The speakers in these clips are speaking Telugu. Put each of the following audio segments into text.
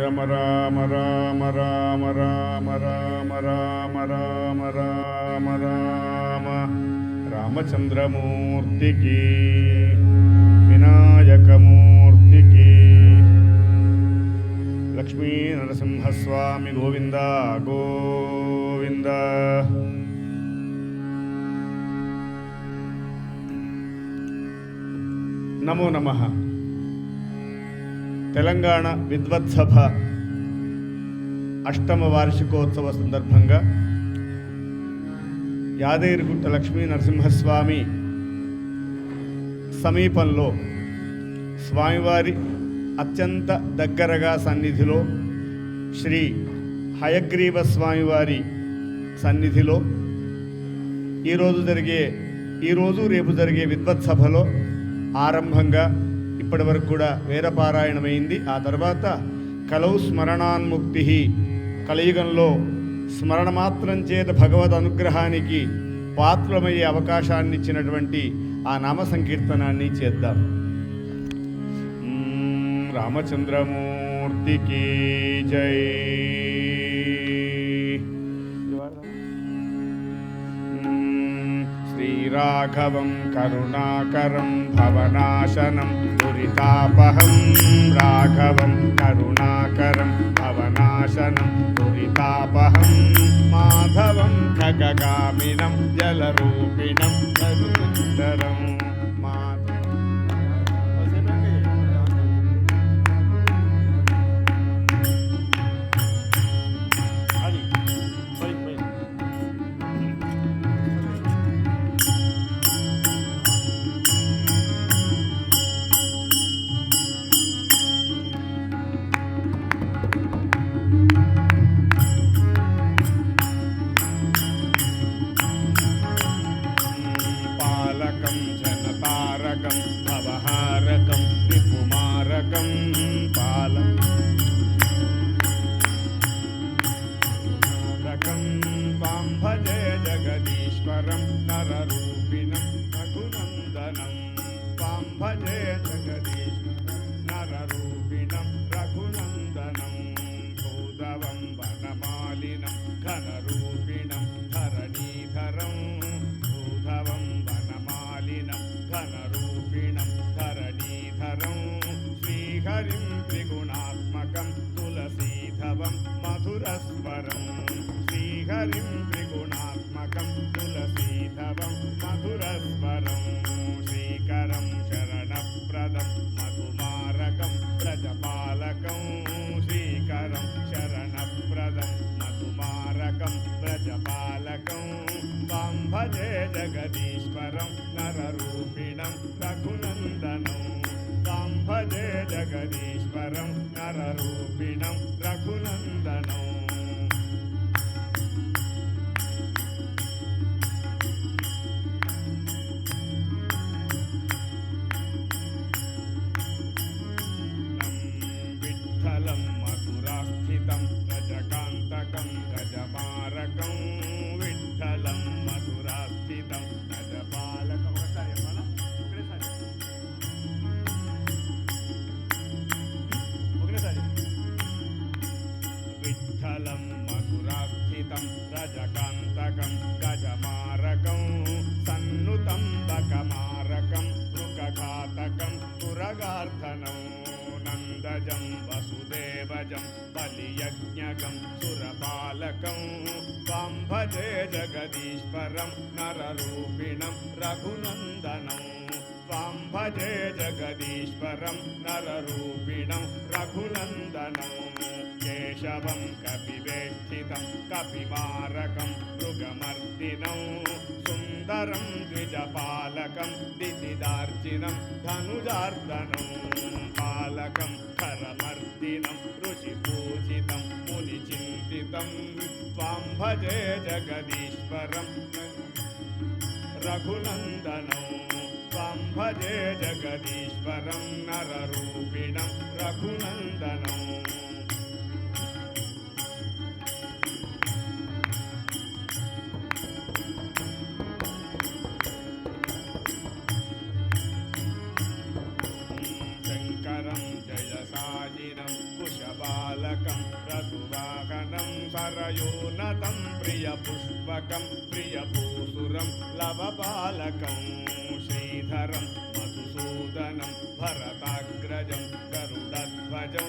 రమ రామ రామ రామ రామ రామ రామ రామ రామ రామ రామచంద్రమూర్తికి వినాయకమూర్తికి లక్ష్మీ నరసింహస్వామి గోవింద గోవింద నమో నమః తెలంగాణ విద్వత్సభ అష్టమ వార్షికోత్సవ సందర్భంగా యాదగిరిగుట్ట లక్ష్మీ నరసింహస్వామి సమీపంలో స్వామివారి అత్యంత దగ్గరగా సన్నిధిలో శ్రీ హయగ్రీవ స్వామివారి సన్నిధిలో ఈరోజు జరిగే ఈరోజు రేపు జరిగే విద్వత్సభలో ఆరంభంగా ఇప్పటి వరకు కూడా వేదపారాయణమైంది ఆ తర్వాత కలౌ స్మరణాన్ముక్తి. కలియుగంలో స్మరణ మాత్రం చేత భగవద్ అనుగ్రహానికి పాత్రమయ్యే అవకాశాన్ని ఇచ్చినటువంటి ఆ నామ సంకీర్తనాన్ని చేద్దాం రామచంద్రమూర్తికి జై. राघवं करुणाकरं भवनाशनं दुरितापहं राघवं करुणाकरं भवनाशनं दुरितापहं माधवं खगगामिनं जलरूपिणम् त्वां भजे जगदीश्वरं नररूपिणं रघुनन्दनं भूतवं वनमालिनं घनरूपिणं धरणीधरं भूधवं वनमालिनं घनरूपिणं धरणीधरं श्रीहरिं त्रिगुणात्मकं तुलसीधवं मधुरस्वरं श्रीहरिं రఘునందనం తాం భజే జగదీశ్వరం నరరూపిణం రఘునందనం. విఠలం మధురాస్థితం गजमार्जितं रजकन्तकं गजमारकं सन्नुतं बकमारकं मृगघातकं, पुरगार्थनं नन्दजं, वसुदेवजं, बलियज्ञकं, सुरपालकं त्वां जगदीश्वरं, नररूपिणं रघुनन्दनम् त्वां भजे जगदीश्वरं नररूपिणं रघुनन्दनं केशवं कपिवेष्टितं कपिमारकं मृगमर्दिनं सुन्दरं द्विजपालकं दिदिदार्चिनं धनुजार्दनं पालकं करमर्दिनं ऋषिपूजितं मुनिचिन्तितं त्वां भजे जगदीश्वरं रघुनन्दनम् భజే జగదీశ్వరం నరరూపిణం రఘునందనం. శంకరం జయ సాజినం కుశపాలకం పయోనతం ప్రియపుష్పకం ప్రియభూసురం లవబాలకం. శ్రీధరం మధుసూదనం భరతాగ్రజం గరుడధ్వజం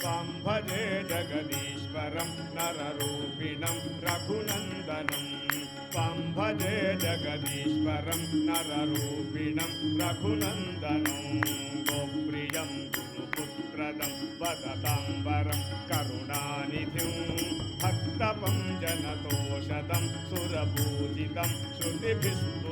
త్వాం భజే జగదీశ్వరం నరరూపిణం రఘునందనం. త్వాం భజే జగదీశ్వరం నరరూపిణం రఘునందనం. గోప్రియం గురుపుత్రదం వదతాంబరం కరుణానిధిం. భక్తపం జనతోషదం సురపూజితం శృతిభిస్తుతం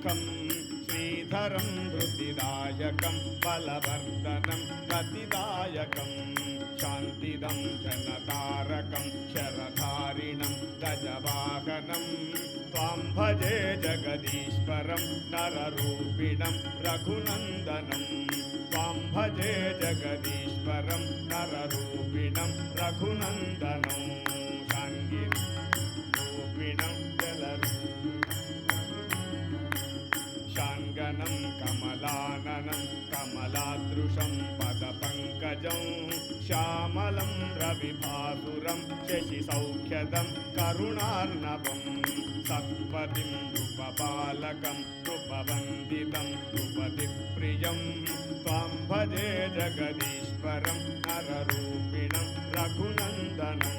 त्रैलोक्यमोकं श्रीधरं धृतिदायकं बलवर्धनं गतिदायकं शान्तिदं जनतारकं शरधारिणं गजवाहनं त्वां भजे जगदीश्वरं नररूपिणं रघुनन्दनं त्वां भजे जगदीश्वरं नररूपिणं रघुनन्दनम् శాంగనం కమలాననం కమలాదృశం పదపంకజం శ్యామలం రవిభాసురం శశిసౌఖ్యదం కరుణార్ణవం సత్పతిం నృపపాలకం నృపవందితం నృపతిప్రియం త్వం భజే జగదీశ్వరం నరరూపిణం రఘునందనం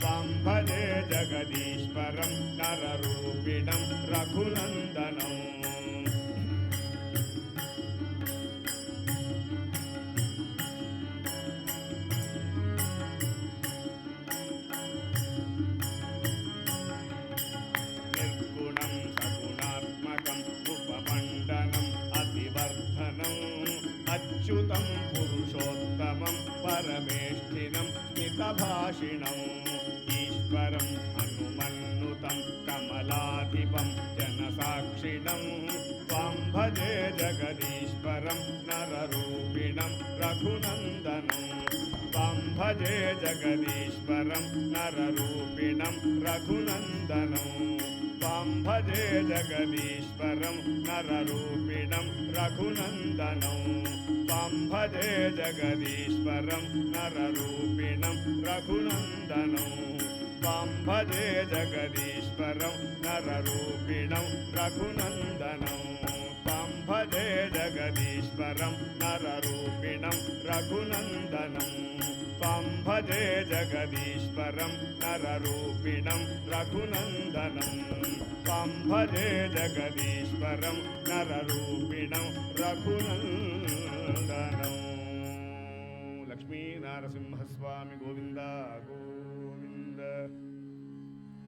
త్వం భజే జగదీశ్వరం నరరూపిణం రఘునందనం. अच्युतं पुरुषोत्तमं परमेष्ठिनं स्मितभाषिणम् ईश्वरम् अनुमन्नुतं कमलाधिपं जनसाक्षिणं त्वां भजे जगदीश्वरं नररूपिणं रघुनन्दनम् त्वां भजे जगदीश्वरं नररूपिणं रघुनन्दनम् त्वां भजे जगदीश्वरं नररूपिणं रघुनन्दनौ मां भजे जगदीश्वरं नररूपिणं रघुनन्दनं मां भजे जगदीश्वरं नररूपिणं रघुनन्दनं त्वां भजे जगदीश्वरं नररूपिणं रघुनन्दनम् त्वं भजे जगदीश्वरं नररूपिणं रघुनन्दनं त्वं भजे जगदीश्वरं नररूपिणं रघुनन्दनं लक्ष्मीनारसिंहस्वामि गोविन्दा गो